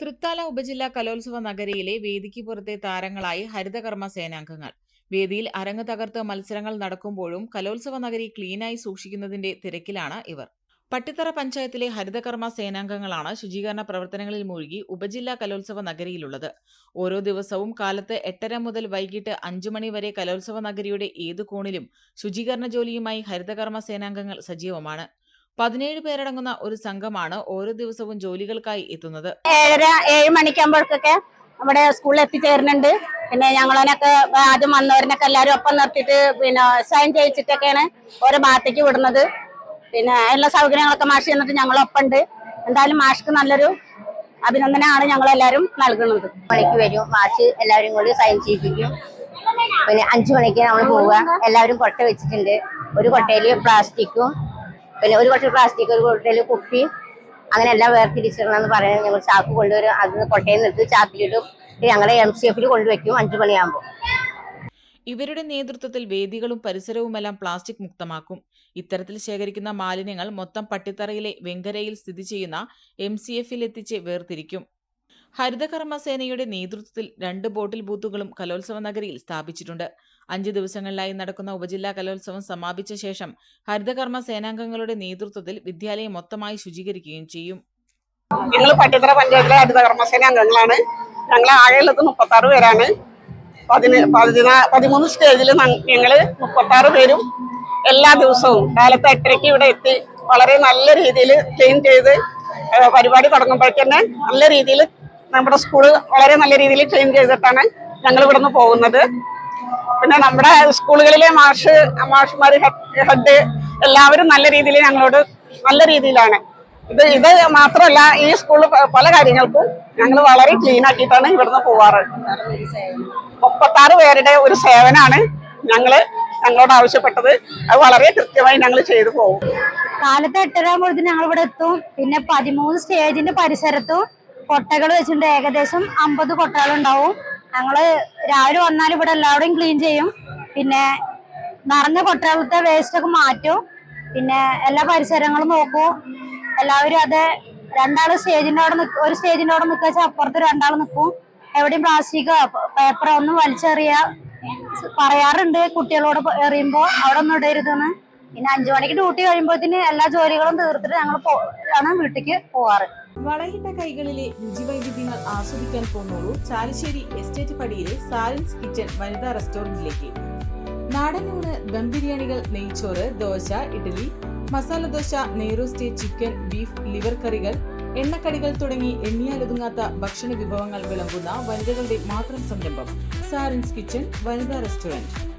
തൃത്താല ഉപജില്ല കലോത്സവ നഗരിയിലെ വേദിക്ക് പുറത്തെ താരങ്ങളായി ഹരിതകർമ്മ സേനാംഗങ്ങൾ. വേദിയിൽ അരങ്ങ് തകർത്ത് മത്സരങ്ങൾ നടക്കുമ്പോഴും കലോത്സവ നഗരി ക്ലീനായി സൂക്ഷിക്കുന്നതിന്റെ തിരക്കിലാണ് ഇവർ. പട്ടിത്തറ പഞ്ചായത്തിലെ ഹരിതകർമ്മ സേനാംഗങ്ങളാണ് ശുചീകരണ പ്രവർത്തനങ്ങളിൽ മുഴുകി ഉപജില്ലാ കലോത്സവ നഗരിയിലുള്ളത്. ഓരോ ദിവസവും കാലത്ത് എട്ടര മുതൽ വൈകിട്ട് അഞ്ചു മണി വരെ കലോത്സവ നഗരിയുടെ ഏതു കോണിലും ശുചീകരണ ജോലിയുമായി ഹരിതകർമ്മ സേനാംഗങ്ങൾ സജീവമാണ്. പതിനേഴ് പേരടങ്ങുന്ന ഒരു സംഘമാണ് ഓരോ ദിവസവും ജോലികൾക്കായി എത്തുന്നത്. ഏഴര ഏഴ് മണിക്കാകുമ്പോഴേക്കൊക്കെ നമ്മുടെ സ്കൂളിൽ എത്തിച്ചേരുന്നുണ്ട്. പിന്നെ ഞങ്ങളതിനൊക്കെ ആദ്യം വന്നവരിനൊക്കെ എല്ലാവരും ഒപ്പം നിർത്തിയിട്ട് പിന്നെ സൈൻ ചെയ്യിച്ചിട്ടൊക്കെയാണ് ഓരോ ഭാഗത്തേക്ക് വിടുന്നത്. പിന്നെ എല്ലാ സൗകര്യങ്ങളൊക്കെ മാഷ് ചെന്നിട്ട് ഞങ്ങളൊപ്പം ഉണ്ട് എന്തായാലും മാഷ്ക്ക് നല്ലൊരു അഭിനന്ദനമാണ് ഞങ്ങളെല്ലാവരും നൽകുന്നത്. മണിക്ക് വരും. മാഷ് എല്ലാവരും കൂടി സൈൻ ചെയ്യിപ്പിക്കും പിന്നെ അഞ്ചു മണിക്ക് നമ്മൾ പോവുക. എല്ലാവരും കൊട്ട വെച്ചിട്ടുണ്ട്. ഒരു കൊട്ടയിൽ പ്ലാസ്റ്റിക്കും പിന്നെ ഒരു കുറച്ച് പ്ലാസ്റ്റിക് ഒരു കൊട്ടയിൽ കുപ്പി. അങ്ങനെ എല്ലാം വേർതിരിച്ചിടണം എന്ന് പറയുന്നത് ഞങ്ങൾ ചാക്ക് കൊണ്ടുവരും. അത് കൊട്ടയിൽ നിന്ന് ചാക്കിലിടും. ഞങ്ങളെ എം സി എഫിൽ കൊണ്ടുവയ്ക്കും. അഞ്ചു മണിയാകുമ്പോൾ ഇവരുടെ നേതൃത്വത്തിൽ വേദികളും പരിസരവുമെല്ലാം പ്ലാസ്റ്റിക് മുക്തമാക്കും. ഇത്തരത്തിൽ ശേഖരിക്കുന്ന മാലിന്യങ്ങൾ മൊത്തം പട്ടിത്തറയിലെ വെങ്കരയിൽ സ്ഥിതി ചെയ്യുന്ന എം സി എഫിൽ എത്തിച്ച് വേർതിരിക്കും. ഹരിതകർമ്മ സേനയുടെ നേതൃത്വത്തിൽ രണ്ട് ബോട്ടിൽ ബൂത്തുകളും കലോത്സവ നഗരിയിൽ സ്ഥാപിച്ചിട്ടുണ്ട്. അഞ്ച് ദിവസങ്ങളിലായി നടക്കുന്ന ഉപജില്ലാ കലോത്സവം സമാപിച്ച ശേഷം ഹരിതകർമ്മ സേനാംഗങ്ങളുടെ നേതൃത്വത്തിൽ വിദ്യാലയം മൊത്തമായി ശുചീകരിക്കുകയും ചെയ്യും. ഞങ്ങൾ പട്ടിത്തറ പഞ്ചായത്തിലെ ഹരിതകർമ്മസേന അംഗങ്ങളാണ് ഞങ്ങൾ ആകെയുള്ളത് മുപ്പത്തി ആറ് പേരാണ് പതിമൂന്ന് സ്റ്റേജിൽ ഞങ്ങൾ മുപ്പത്തി ആറ് പേരും എല്ലാ ദിവസവും കാലത്ത് എട്ടരയ്ക്ക് ഇവിടെ എത്തി വളരെ നല്ല രീതിയിൽ ക്ലീൻ ചെയ്ത് പരിപാടി തുടങ്ങുമ്പോഴേക്ക് തന്നെ നല്ല രീതിയിൽ നമ്മുടെ സ്കൂൾ വളരെ നല്ല രീതിയിൽ ക്ലീൻ ചെയ്തിട്ടാണ് ഞങ്ങൾ ഇവിടുന്ന് പോകുന്നത്. പിന്നെ നമ്മുടെ സ്കൂളുകളിലെ മാഷ് മാഷുമാർ ഹെഡ് എല്ലാവരും നല്ല രീതിയിൽ ഞങ്ങളോട് നല്ല രീതിയിലാണ്. ഇത് ഇത് മാത്രമല്ല ഈ സ്കൂളിൽ പല കാര്യങ്ങൾക്കും ഞങ്ങൾ വളരെ ക്ലീൻ ആക്കിയിട്ടാണ് ഇവിടുന്ന് പോവാറ്. മുപ്പത്താറ് പേരുടെ ഒരു സേവനമാണ് ഞങ്ങൾ ഞങ്ങളോട് ആവശ്യപ്പെട്ടത്. അത് വളരെ കൃത്യമായി ഞങ്ങൾ ചെയ്തു പോകും. കാലത്ത് എട്ടര ആകുമ്പോഴത്തേന് ഞങ്ങൾ ഇവിടെ എത്തും. പിന്നെ പതിമൂന്ന് സ്റ്റേജിന്റെ പരിസരത്തും കൊട്ടകൾ വെച്ചിട്ടുണ്ട്. ഏകദേശം അമ്പത് കൊട്ടകൾ ഉണ്ടാവും ഞങ്ങൾ രാവിലെ വന്നാൽ ഇവിടെ എല്ലാവരും ക്ലീൻ ചെയ്യും. പിന്നെ നിറഞ്ഞ കൊട്ടകളത്തെ വേസ്റ്റ് ഒക്കെ മാറ്റും. പിന്നെ എല്ലാ പരിസരങ്ങളും നോക്കും. എല്ലാവരും അത് രണ്ടാൾ സ്റ്റേജിന്റെ അവിടെ ഒരു സ്റ്റേജിന്റെ അവിടെ നിൽക്കുക വെച്ചാൽ അപ്പുറത്ത് രണ്ടാൾ നിൽക്കും എവിടെയും പ്ലാസ്റ്റിക്കോ പേപ്പറോ ഒന്നും വലിച്ചെറിയ പറയാറുണ്ട് കുട്ടികളോട് എറിയുമ്പോൾ എറിയുമ്പോ അവിടെ ഒന്നും ഇടരുതെന്ന്. പിന്നെ അഞ്ചു മണിക്ക് ഡ്യൂട്ടി കഴിയുമ്പോഴത്തേന് എല്ലാ ജോലികളും തീർത്തിട്ട് ഞങ്ങൾ ആണ് വീട്ടിലേക്ക് പോവാറ്. വളയിട്ട കൈകളിലെ രുചിവൈവിധ്യങ്ങൾ ആസ്വദിക്കാൻ പോകുന്നുള്ളൂ ചാലിശ്ശേരി എസ്റ്റേറ്റ് പടിയിലെ സാലൻസ് കിച്ചൺ വനിതാ റെസ്റ്റോറന്റിലേക്ക്. നാടൻ ഊണ് ദം ബിരിയാണികൾ നെയ്ച്ചോറ് ദോശ ഇഡ്ഡലി മസാല ദോശ നെയ്റോസ്റ്റ് ചിക്കൻ ബീഫ് ലിവർ കറികൾ എണ്ണക്കടികൾ തുടങ്ങി എണ്ണിയാലൊതുങ്ങാത്ത ഭക്ഷണ വിഭവങ്ങൾ വിളമ്പുന്ന വനിതകളുടെ മാത്രം സംരംഭം സാരൻസ് കിച്ചൺ വനിതാ റെസ്റ്റോറന്റ്.